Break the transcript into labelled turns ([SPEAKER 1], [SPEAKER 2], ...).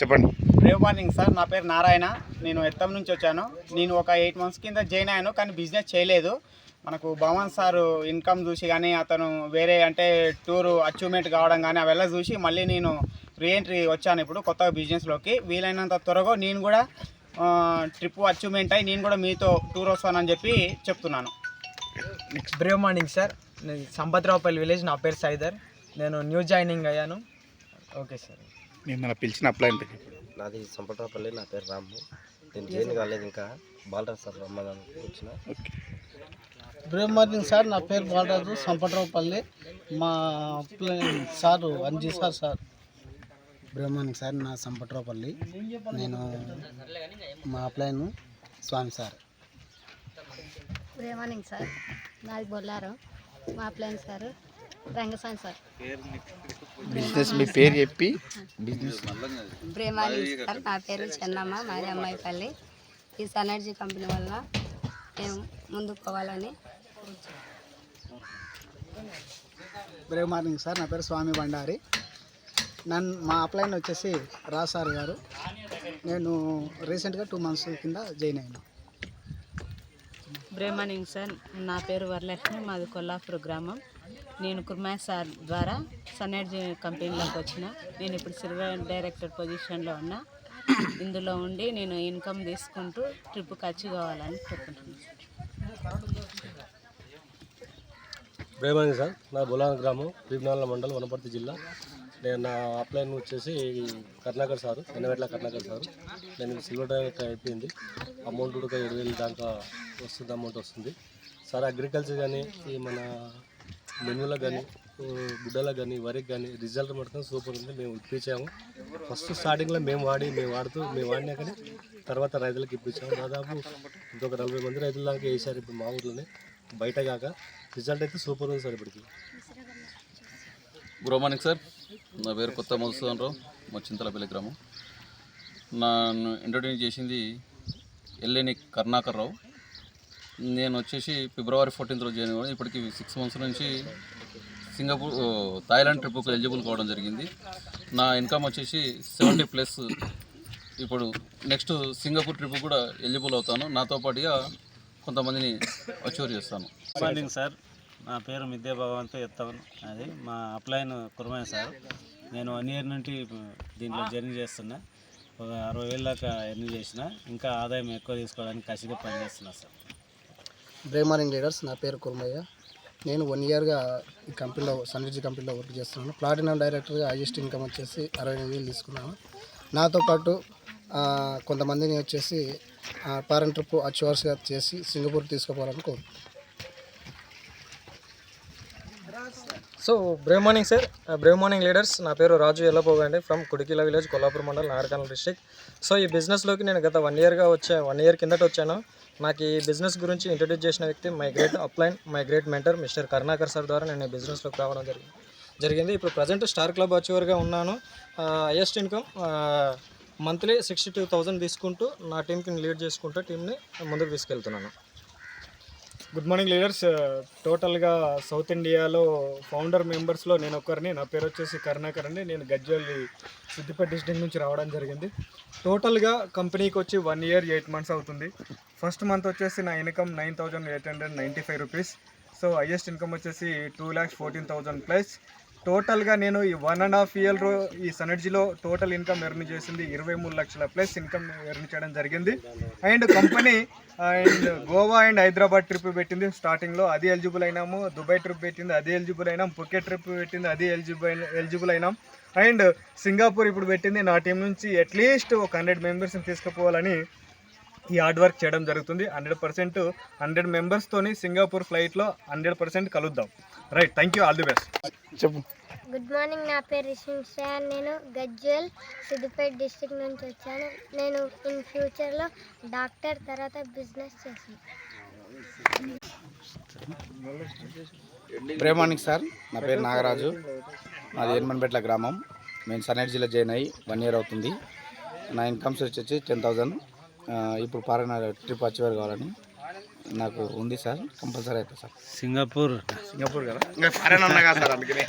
[SPEAKER 1] చెప్పండి.
[SPEAKER 2] Rave morning sir నా పేరు నారాయణ. నేను ఎత్తం నుంచి వచ్చాను. నేను ఒక ఎయిట్ మంత్స్ కింద జాయిన్ అయ్యాను కానీ బిజినెస్ చేయలేదు. మనకు భవన్ సార్ ఇన్కమ్ చూసి కానీ అతను వేరే అంటే టూర్ అచీవ్మెంట్ కావడం కానీ అవెల్లా చూసి మళ్ళీ నేను రీఎంట్రీ వచ్చాను ఇప్పుడు కొత్తగా బిజినెస్లోకి వీలైనంత త్వరగా నేను కూడా ట్రిప్ అచీవ్మెంట్ అయ్యి నేను కూడా మీతో టూర్ వస్తానని చెప్పి చెప్తున్నాను.
[SPEAKER 3] బ్రేవ్ మార్నింగ్ సార్ నేను సంపత్రావుపల్లి విలేజ్ నా పేరు సైదర్. నేను న్యూ జాయినింగ్ అయ్యాను. ఓకే సార్
[SPEAKER 1] నేను మన పిలిచిన అప్లై అంటే
[SPEAKER 4] నాది సంపట్రాపల్లి నా పేరు రాము. నేను జైన్ కాలేదు ఇంకా. బాలరాజ్ సార్ రమ్మని వచ్చిన.
[SPEAKER 5] బ్రేవ్ మార్నింగ్ సార్ నా పేరు బాలరాజు సంపట్రావుపల్లి మా play- sir Anji sir sir. Brave morning sir నా సంపట్రావుపల్లి నేను మా upline Swamy sir.
[SPEAKER 6] Good morning sir నాది బొల్లారం. మా plan sir Rangaswamy sir.
[SPEAKER 1] Business మీ పేరు చెప్పి. బిజినెస్.
[SPEAKER 6] ప్రేమాలి సార్. నా పేరు చెన్నమ్మ. మాది అమ్మాయిపల్లి. ఈ సనర్జీ కంపెనీ వల్ల మేము ముందుకు పోవాలని
[SPEAKER 5] బ్రేవ్ మార్నింగ్ సార్. నా పేరు స్వామి బండారి. నన్ను మా అప్లైన్ వచ్చేసి రా సార్ గారు. నేను రీసెంట్గా టూ మంత్స్ కింద జాయిన్ అయ్యాను
[SPEAKER 7] బ్రే మార్నింగ్ సార్. నా పేరు వరలక్ష్మి. మాది కొల్లాపూర్ గ్రామం. నేను కుర్మా సార్ ద్వారా సన్నర్జీ కంపెనీలోకి వచ్చిన. నేను ఇప్పుడు సిల్వర్ డైరెక్టర్ పొజిషన్లో ఉన్నా. ఇందులో ఉండి నేను ఇన్కమ్ తీసుకుంటూ ట్రిప్ ఖర్చు కావాలని కోరుకుంటున్నాను
[SPEAKER 8] సార్ నా బులాన గ్రామం భీమనాల మండలం వనపర్తి జిల్లా. నేను నా అప్లైన్ వచ్చేసి కర్ణాకర్ సారు ఎన్నవేట్ల కర్ణాకర్ సారు. నేను సిల్వర్ డైరెక్టర్ అయిపోయింది. అమౌంట్ కూడా ఇరవై వేలు దాకా వస్తుంది అమౌంట్ వస్తుంది. సార్ అగ్రికల్చర్ కానీ ఈ మన మెనులకు కానీ గుడ్డలకు కానీ వరికి కానీ రిజల్ట్ మటుకు సూపర్ ఉంది. మేము ఇప్పించాము. ఫస్ట్ స్టార్టింగ్లో మేము వాడి మేము వాడుతూ మేము వాడినా కానీ తర్వాత రైతులకు ఇప్పించాము. దాదాపు ఇంకొక నలభై మంది రైతుల దాకా వేసారు ఇప్పుడు మా ఊర్లోనే. బయట కాక రిజల్ట్ అయితే సూపర్ ఉంది సార్ ఇప్పటికి.
[SPEAKER 9] Good morning sir. నా పేరు కొత్త మధుసూదన్ రావు. మా చింతలపల్లి గ్రామం. నన్ను ఇంట్రొడ్యూస్ చేసింది ఎల్లేని కర్ణాకర్ రావు. నేను వచ్చేసి ఫిబ్రవరి ఫోర్టీన్త్ రోజు జాయిన్ అవ్వడం. ఇప్పటికి సిక్స్ మంత్స్ నుంచి సింగపూర్ థాయిలాండ్ ట్రిప్కు ఎలిజిబుల్ కావడం జరిగింది. నా ఇన్కమ్ వచ్చేసి సెవెంటీ ప్లస్ ఇప్పుడు నెక్స్ట్ సింగపూర్ ట్రిప్ కూడా ఎలిజిబుల్ అవుతాను. నాతో పాటుగా కొంతమందిని అచీవ్ చేస్తాను.
[SPEAKER 10] మార్నింగ్ సార్ నా పేరు మిద్యా భగవంత్ ఎత్తవన్. అది మా అప్లైన్ కుర్మాన్ సార్ నేను వన్ ఇయర్ నుండి దీంట్లో జర్నీ చేస్తున్నా. ఒక అరవై వేల దాకా ఎర్నీ చేసిన. ఇంకా ఆదాయం ఎక్కువ తీసుకోవడానికి కసిగా పనిచేస్తున్నా సార్
[SPEAKER 5] బ్రేవ్ మార్నింగ్ లీడర్స్ నా పేరు కుర్మయ్య నేను వన్ ఇయర్గా ఈ కంపెనీలో సన్విజీ కంపెనీలో వర్క్ చేస్తున్నాను. ప్లాటినం డైరెక్టర్గా హైయెస్ట్ ఇన్కమ్ వచ్చేసి అరవై ఎనిమిది వేలు తీసుకున్నాను. నాతో పాటు కొంతమందిని వచ్చేసి పారెంట్ ట్రిప్ అచ్యువర్స్గా చేసి సింగపూర్ తీసుకుపోవాలని కోరుకుంటున్నాను
[SPEAKER 3] so brave morning sir brave morning leaders నా పేరు రాజు ఎల్లపోగా అండి. From Kudikila village Kollapur mandal Nagarkurnool district so ఈ బిజినెస్లోకి నేను గత వన్ ఇయర్గా వచ్చా వన్ ఇయర్ కిందట వచ్చాను. నాకు ఈ బిజినెస్ గురించి ఇంట్రడ్యూస్ చేసిన వ్యక్తి my great upline my great mentor mister Karunakar sir ద్వారా నేను బిజినెస్లోకి రావడం జరిగింది. జరిగింది. ఇప్పుడు ప్రజెంట్ స్టార్ క్లబ్ అచీవర్గా ఉన్నాను. Highest income monthly sixty two thousand తీసుకుంటూ నా టీంకి లీడ్ చేసుకుంటూ టీంని ముందుకు తీసుకెళ్తున్నాను.
[SPEAKER 2] గుడ్ మార్నింగ్ లీడర్స్ టోటల్గా సౌత్ ఇండియాలో ఫౌండర్ మెంబర్స్లో నేను ఒకరిని నా పేరు వచ్చేసి కరుణాకర్ అండి. నేను గజ్వేల్ సిద్దిపేట డిస్ట్రిక్ట్ నుంచి రావడం జరిగింది. టోటల్గా కంపెనీకి వచ్చి వన్ ఇయర్ ఎయిట్ మంత్స్ అవుతుంది. ఫస్ట్ మంత్ వచ్చేసి నా income nine thousand eight hundred ninety five rupees so highest income వచ్చేసి two lakhs fourteen thousand plus టోటల్గా నేను ఈ వన్ అండ్ హాఫ్ ఇయర్ ఈ సనర్జీలో టోటల్ ఇన్కమ్ ఎర్న్ చేసింది ఇరవై మూడు లక్షల ప్లస్ ఇన్కమ్ ఎర్న్ చేయడం జరిగింది. And company and Goa and Hyderabad trip పెట్టింది స్టార్టింగ్లో అది ఎలిజిబుల్ అయినాము. దుబాయ్ ట్రిప్ పెట్టింది అది ఎలిజిబుల్ అయినాం. పుకెట్ ట్రిప్ పెట్టింది అది ఎలిజిబుల్ ఎలిజిబుల్ అయినాం. అండ్ సింగపూర్ ఇప్పుడు పెట్టింది నా టీం నుంచి అట్లీస్ట్ ఒక హండ్రెడ్ మెంబర్స్ని తీసుకుపోవాలని ఈ హార్డ్ వర్క్ చేయడం జరుగుతుంది. హండ్రెడ్ పర్సెంట్ హండ్రెడ్ మెంబర్స్తోని సింగపూర్ ఫ్లైట్లో హండ్రెడ్ పర్సెంట్ కలుద్దాం. Right thank you all the best
[SPEAKER 1] చెప్పు.
[SPEAKER 6] గుడ్ మార్నింగ్ నా పేరు రిషిన్ శ్రేయాన్ నేను గజ్వేల్ సిద్దిపేట డిస్టిక్ నుంచి వచ్చాను. నేను ఇన్ ఫ్యూచర్లో డాక్టర్ తర్వాత బిజినెస్ చేసాను
[SPEAKER 1] ప్రేమానికి సార్ నా పేరు నాగరాజు. మాది ఎన్మన్పేట్ల గ్రామం. నేను సనర్జీలో జాయిన్ అయ్యి వన్ ఇయర్ అవుతుంది. నా ఇన్కమ్స్ వచ్చేసి టెన్ థౌజండ్ ఇప్పుడు పారణ ట్రిప్ అచీవర్ కావాలని నాకు ఉంది సార్ కంపల్సరీ అవుతుంది సార్.
[SPEAKER 10] సింగపూర్.
[SPEAKER 1] సింగపూర్ కదా? ఫారెన్ ఉన్నా కదా సార్ అందుకని.